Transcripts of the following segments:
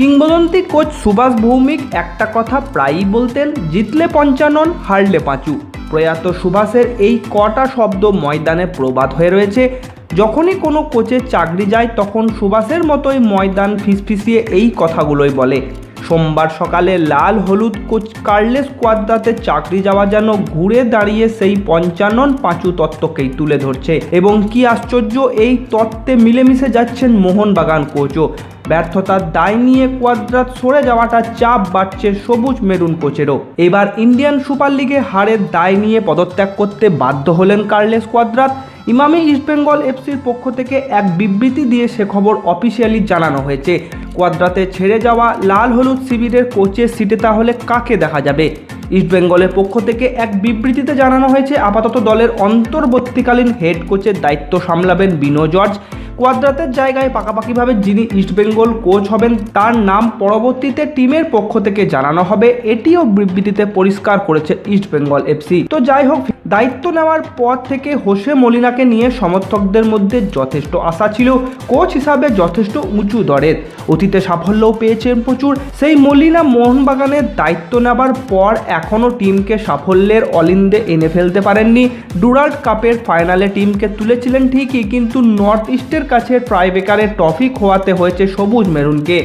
কিংবদন্তি কোচ সুভাষ ভৌমিক একটা কথা প্রায়ই বলতেন, জিতলে পঞ্চানন, হারলে পাঁচু। প্রয়াত সুভাষের এই কটা শব্দ ময়দানে প্রবাদ হয়ে রয়েছে। যখনই কোনো কোচের চাকরি যায়, তখন সুভাষের মতোই ময়দান ফিসফিসিয়ে এই কথাগুলোই বলে। সোমবার সকালে লাল হলুদ কোচ কার্লেস কোয়াদ্রাতে চাকরি যাওয়া যেন ঘুরে দাঁড়িয়ে সেই পঞ্চানন পাঁচু তত্ত্বকেই তুলে ধরছে। এবং কি আশ্চর্য, এই তত্ত্বে মিলেমিশে যাচ্ছেন মোহনবাগান কোচও। ব্যর্থতার দায় নিয়ে কোয়াদ্রাত সরে যাওয়াটা চাপ বাড়ছে সবুজ মেরুন কোচেরও। এবার ইন্ডিয়ান সুপার লিগে হারের দায় নিয়ে পদত্যাগ করতে বাধ্য হলেন কার্লেস কোয়াদ্রাত ইমামি ইস্টবেঙ্গল এফসির পক্ষ থেকে এক বিবৃতি দিয়ে সে খবর অফিসিয়ালি জানানো হয়েছে। কোয়াদ্রাতে ছেড়ে যাওয়া লাল হলুদ শিবিরের কোচের সিটে তাহলে কাকে দেখা যাবে? ইস্টবেঙ্গলের পক্ষ থেকে এক বিবৃতিতে জানানো হয়েছে, আপাতত দলের অন্তর্বর্তীকালীন হেড কোচের দায়িত্ব সামলাবেন বিনো জর্জ। কোয়াদ্রাতের জায়গায় পাকাপাকিভাবে যিনি ইস্টবেঙ্গল কোচ হবেন, তার নাম পরবর্তীতে টিমের পক্ষ থেকে জানানো হবে। এটিও বিবৃতিতে পরিষ্কার করেছে ইস্টবেঙ্গল এফসি তো যাই হোক দায়িত্ব নেওয়ার পর থেকে হোসে মলিনাকে নিয়ে সমর্থকদের মধ্যে যথেষ্ট আশা ছিল। কোচ হিসাবে যথেষ্ট উঁচু দরের। অতীতে সাফল্যও পেয়েছেন প্রচুর। সেই মলিনা মোহনবাগানের দায়িত্ব নেবার পর এখনও টিমকে সাফল্যের অলিন্দে এনে ফেলতে পারেননি। ডুরাল্ড কাপের ফাইনালে টিমকে তুলেছিলেন ঠিকই, কিন্তু নর্থ ইস্টের কাছে ট্রাইবেকারের ট্রফি খোয়াতে হয়েছে সবুজ মেরুনকে।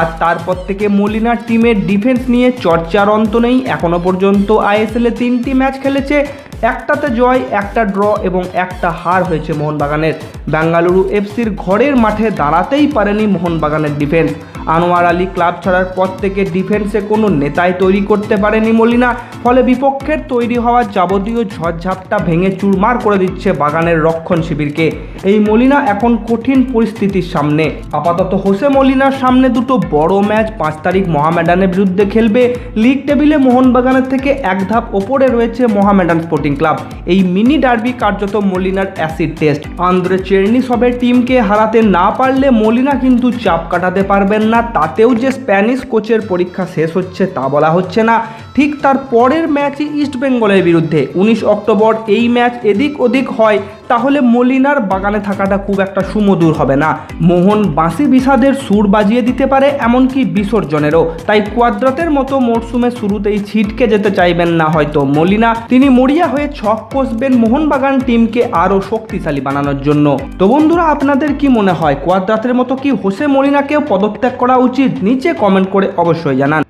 আর তারপর থেকে মলিনার টিমের ডিফেন্স নিয়ে চর্চার অন্ত নেই। এখনও পর্যন্ত আইএসএলে তিনটি ম্যাচ খেলেছে। একটাতে জয়, একটা ড্র এবং একটা হার হয়েছে মোহনবাগানের। বেঙ্গালুরু এফসির ঘরের মাঠে দাঁড়াতেই পারেনি মোহনবাগানের ডিফেন্স আনোয়ার আলী ক্লাব ছাড়ার পর থেকে ডিফেন্সে কোনো নেতাই তৈরি করতে পারেনি মলিনা, ফলে বিপক্ষের তৈরি হওয়া যাবতীয় ঝড়ঝাপটা ভেঙে চুরমার করে দিচ্ছে বাগানের রক্ষণ শিবিরকে। এই মলিনা এখন কঠিন পরিস্থিতির সামনে। আপাতত হোসে মলিনার সামনে দুটো বড় ম্যাচ পাঁচ তারিখ মহামেডানের বিরুদ্ধে খেলবে। লিগ টেবিলে মোহনবাগানের থেকে এক ধাপ ওপরে রয়েছে মহামেডান স্পোর্টিং ক্লাব এই মিনি ডার্বি কার্যত মলিনার অ্যাসিড টেস্ট। আন্দ্রে চেরনি সবের টিমকে হারাতে না পারলে মলিনা কিন্তু চাপ কাটাতে পারবেন না। তাতেও যে স্প্যানিশ কোচের পরীক্ষা শেষ হচ্ছে তা বলা হচ্ছে না। ঠিক তার পরের ম্যাচই ইস্ট বেঙ্গলের বিরুদ্ধে। উনিশ অক্টোবর এই ম্যাচ এদিক ওদিক হয়, তাহলে মলিনার বাগানে থাকাটা খুব একটা সুমধুর হবে না। মোহন বাঁশি বিষাদের সুর বাজিয়ে দিতে পারে, এমনকি বিসর্জনেরও। তাই কোয়াদ্রাতের মতো মরশুমের শুরুতেই ছিটকে যেতে চাইবেন না হয়তো মলিনা। তিনি মরিয়া হয়ে ছক কষবেন মোহনবাগান টিমকে আরও শক্তিশালী বানানোর জন্য। তো বন্ধুরা, আপনাদের কি মনে হয়, কোয়াদ্রাতের মতো কি হোসে মলিনাকেও পদত্যাগ করা উচিত? নিচে কমেন্ট করে অবশ্যই জানান।